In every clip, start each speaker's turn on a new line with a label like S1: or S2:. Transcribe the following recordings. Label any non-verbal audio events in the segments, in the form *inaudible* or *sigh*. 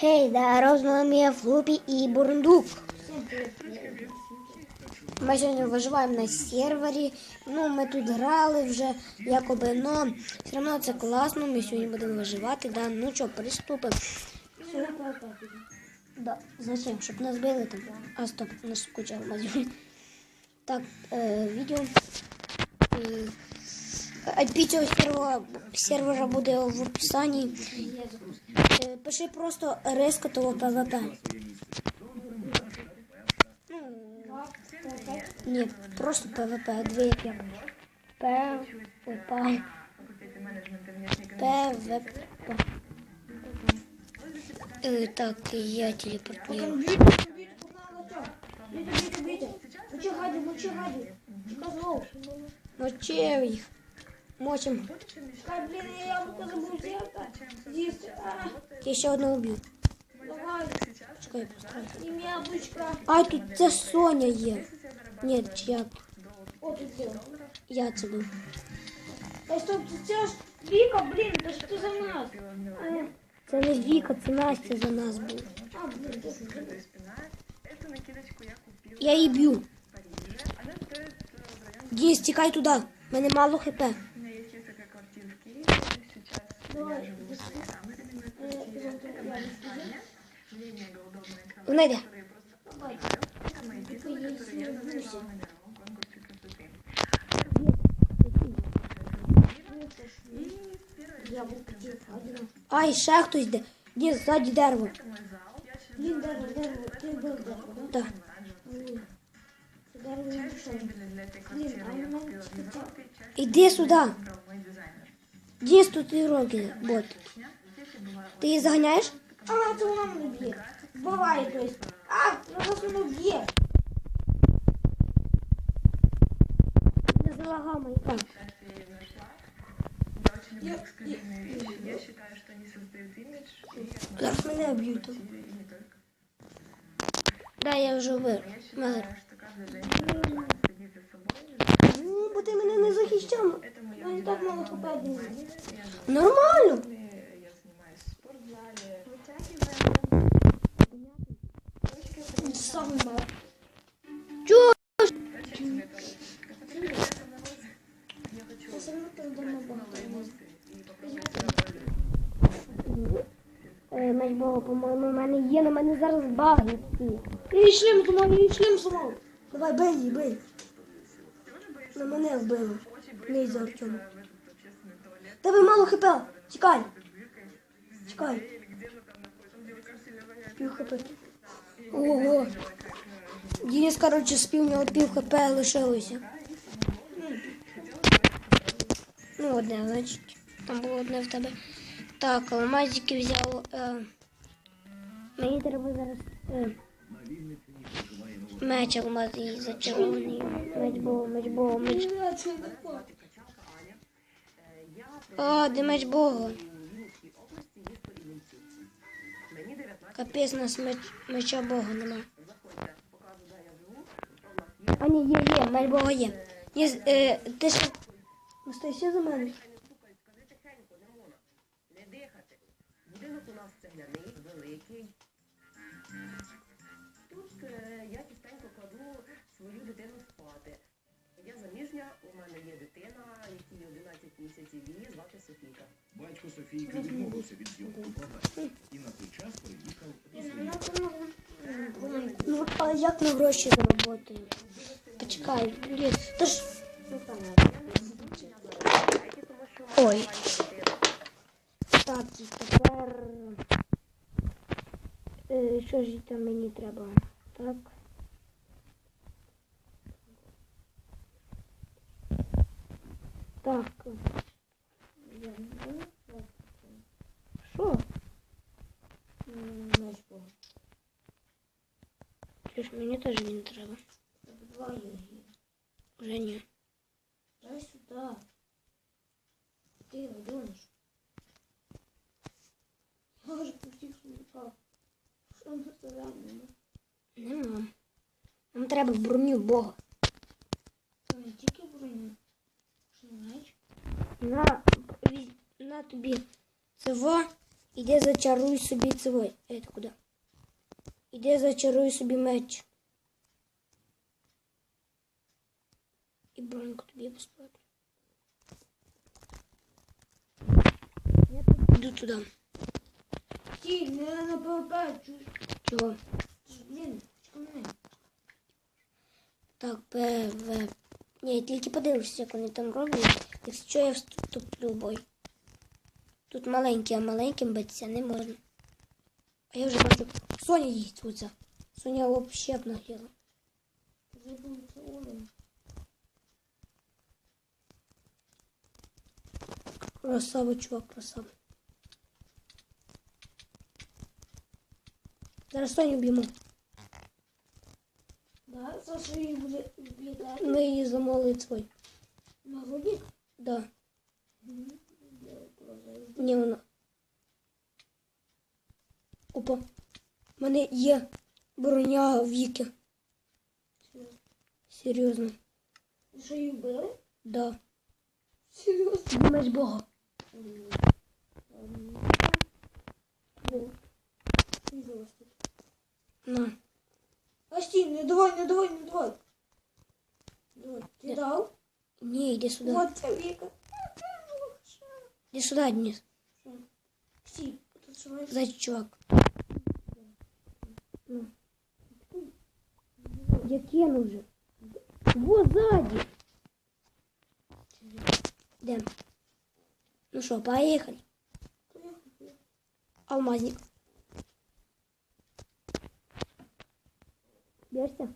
S1: Хей, здорово, з Флупі і Бурундук. Ми сьогодні виживаємо на сервері. Ну, ми тут грали вже, якоби, але все одно це класно. Ми сьогодні будемо виживати. Да? Ну що, приступимо. Да. Зачем? Щоб нас били там. А стоп, нас куча алмазів. Так, е, відео. Е, IP цього сервера, сервера буде в описанні. Е, Пиши просто рискотово ПВП. Ні, просто ПВП. Дві як я. ПВП. ПВП. Е, Так, я телепортую.
S2: Мочи
S1: їх. Мочим.
S2: Ай, блин, я яблоко забыл взять. Здесь, а,
S1: Я ще одного уб'ю.
S2: давай,
S1: Чекай, построю.
S2: им яблочко.
S1: А, тут це Соня є. Ні, чи я,
S2: О, ты сделал.
S1: я це був.
S2: Да что ты делаешь? Вика, блин, да что ты за нас? А,
S1: Це не Віка, це Настя за нас був.
S2: А, блин, ты
S3: Эту накидочку я купила
S1: Я її б'ю.
S3: в Париже. Она стоит э, в районе...
S1: Діс, тікай туди. У мене мало хп.
S3: Сейчас я живу в своей самой любимой квартире. Это моя спальня. Мне мега удобная кровать,
S1: Вона йде.
S3: которую я просто обожаю. Это мои титулы, которые я завоевала на мировом конкурсе красоты. И первое,
S1: Ай, ще хтось йде. Діс, ззаді дерево.
S3: это мой зал. Я сейчас
S2: Блин, даже, даже, ты был даже, да?
S1: Так.
S2: Даже не мешай.
S3: мебели для этой квартиры я купила в Европе. Часть
S1: Іди сюди.
S3: выбрал мой дизайнер.
S1: Діс, тут і роки. Бот.
S3: Здесь я бываю
S1: Ти її заганяєш?
S2: А, это он меня бьет. Бывает, то есть. А, ну вас он бьет.
S1: Не залагав Майнкрафт.
S3: Сейчас я ее нашла. Я очень люблю эксклюзивные вещи. Я считаю, что они создают имидж и
S1: Зараз мене б'ють.
S3: квартире, и не только.
S1: Да, я вже вбив.
S3: Я
S1: Мер.
S3: считаю, что каждая женщина должна следить за собой.
S1: Ну, бо ти мене не захищав.
S3: Это мое
S2: Ну, не так мало хп один.
S3: Я живу
S1: Нормально.
S3: в доме, я занимаюсь в спортзале.
S2: Самый мало.
S1: Чого?
S3: Я хочу
S2: Я все равно там дома был.
S3: эмоции и попробовать
S1: Е, Меч Бога, по-моєму, в мене є, на мене зараз баги. всі.
S2: И шлем сломал, и шлем сломал.
S1: Давай, бей її, бей. На мене вбили. Не за Артема. Тебе мало хп. Тікай. Тікай. Пів хп. Ого. Денис, коротше, спів, у нього пів хп лишилося. Ну, одне, значить. Там було одне в тебе. Так, алмазики взяв. Е, мені треба зараз. Е, меч алмаз і зачарований. Меч Бога, меч. А, де меч Бога? Капець, у нас меч, меча Бога нема. А ні, є, є, меч Бога є. є е, ти що? Остайся за мене.
S4: Будинок у нас цегляний, великий. Тут е, я частенько кладу свою дитину спати. Я заміжня, у мене є дитина, якій 11 місяців її звати Софійка.
S5: Батько Софійки відмовився від зйомки програми і на той час до своєї
S1: Ну, а як на гроші заработаю? Почекай, блін, то ж... Ой. Так, і тепер... Е, що ж там мені треба? Так. Так. Я не знаю. Що? М, Наш Бог. Чи ж мені теж не треба?
S2: Два есть.
S1: Вже ні.
S2: Дай сюда. Ты найдешь. Я уже почти сундука. Что на стороне?
S1: Нема. Нам треба броню Бога.
S2: Там не тільки броню. Що знаєш?
S1: На, візь- на тобі цього Іди зачаруй собі цивой. Это куди? Іди зачаруй собі меч. І броньку тобі безплатно. Я піду туди.
S2: Стій, не на ПВП.
S1: Чого?
S2: Блін, чекай мене.
S1: Так, ПВ. Ні, тільки подивишся, як вони там роблять. Якщо я вступлю в бой. Тут маленькі, а маленьким битися не можна. А я вже бачу. Соня їсть оця. Соня
S2: це уровень.
S1: Красава, чувак, красава. Зараз Соню б'ємо.
S2: Да, Саша її буде вбігати.
S1: Ми її замовили свой.
S2: На грудік?
S1: Да. Ні, вона. Опа. У мене є броня віки. Серйозно.
S2: Що її вбили?
S1: Да.
S2: Серйозно?
S1: Думаєш Бога. На.
S2: А стій, не давай, не давай, не давай. Давай, ти дав?
S1: Ні, йди сюди.
S2: Вот Віка.
S1: Іди сюди, Денис.
S2: Стій, тут що маєш?
S1: Зайчий чувак. Ну. Я кину вже. Во сзади. Де? Ну що, поїхали. Алмазник. Берся.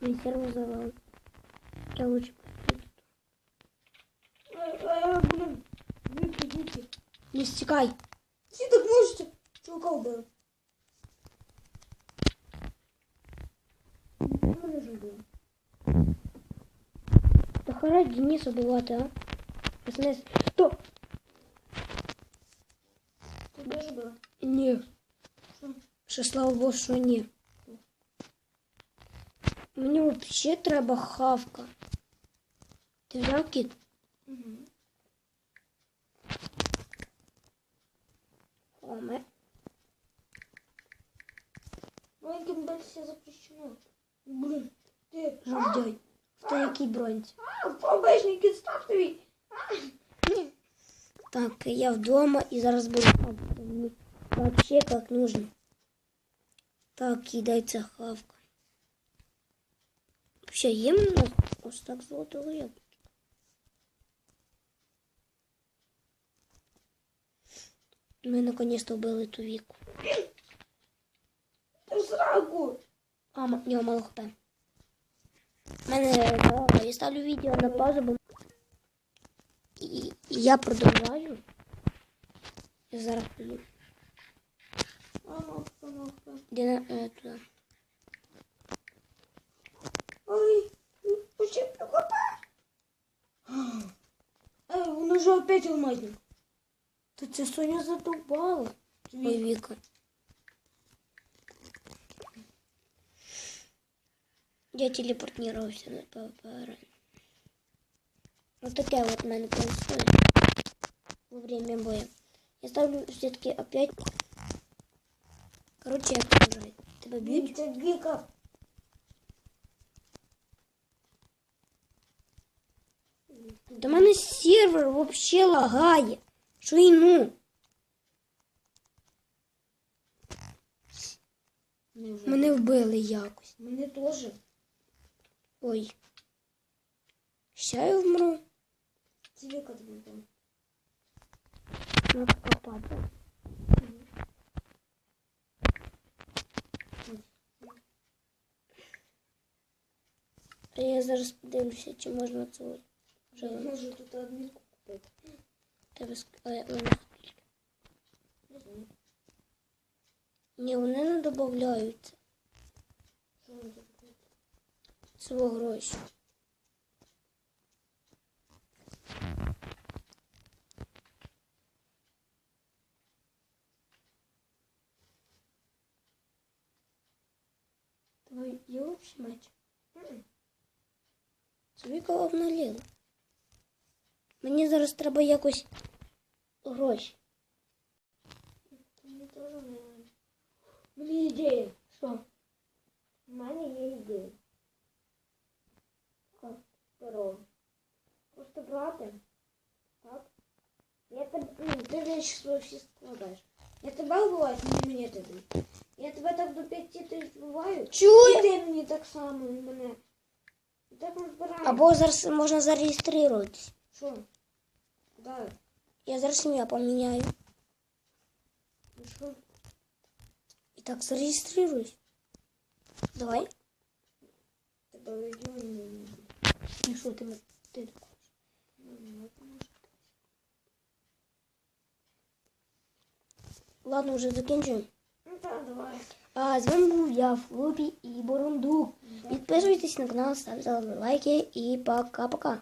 S1: Мой сервер завал. Я лучше Не стекай.
S2: Всі так можете. Чувака вбили. Мене ж вбили.
S1: Да хара Денис убивати, а? СНС. Что?
S2: Тебе ж вбили.
S1: Ні.
S2: Що?
S1: Ще слава Богу, що ні. Мені взагалі треба хавка. Ти взяв кіт? Оме.
S2: Маленьким битися запрещено. Блін. Ти.
S1: Жовдяй. В якій бронці?
S2: А, пробежники, став тобі.
S1: Так, я вдома і зараз буду. Вообще как нужно. Так, кидається хавка. Вообще, їм на ось так золотого яблука. Ми наконец-то вбили ту віку.
S2: Сраку.
S1: А, м- ні, мало хп. Мене е, я ставлю відео на паузу, бо і, я продовжаю. Я зараз піду.
S2: А, ну, ну, ну.
S1: Де на е, туди.
S2: Ой, почти прикопа. Ай, *gasps* воно ж опять алмазник.
S1: Та це Соня задовбала. Ой, Віка. Я телепортировался на ПВП. Вот такая вот у меня происходит во время боя. Я ставлю все-таки опять. Короче, я продолжаю. Тебя бьют?
S2: Це Віка.
S1: Да в мене сервер вообще лагає. Що і ну?
S2: Мене
S1: вбили якось.
S2: Мене теж.
S1: Ой. Ще я вмру.
S2: Віка тобі там.
S1: Надо. А я зараз подивлюся, чи можна це.
S2: Вже можу тут адмінку купити.
S1: Тебе ск... а, вони...
S2: Не знаю.
S1: Ні, вони не додаються. Свого гроші. Твой є общий меч? Собі обналіла. Мені зараз треба якось гроші.
S2: теж не. Мені ідея.
S1: Що?
S2: У мене є ідея.
S1: Яка?
S2: Здорово. Просто брати. Так? Я тебе, ну, ти речі свої всі складаєш. Я тебе вбиваю, ти мені ти даєш. Я тебе так до п'яти тисяч вбиваю. І
S1: Чую!
S2: ти мені так само, і мене. І так ми збираємо.
S1: Або зараз можна зареєструватись.
S2: Що? Да.
S1: Я зараз ім'я поміняю.
S2: Ну що?
S1: І так зареєструюсь. Давай.
S2: Тебе в регіоні не буде.
S1: Ну що ти, ти
S2: Ну, не поможу.
S1: Ладно, вже закінчуємо.
S2: Ну так, давай.
S1: А з вами був я, Флупі і Борундук. Підписуйтесь на канал, ставте лайки і пока-пока.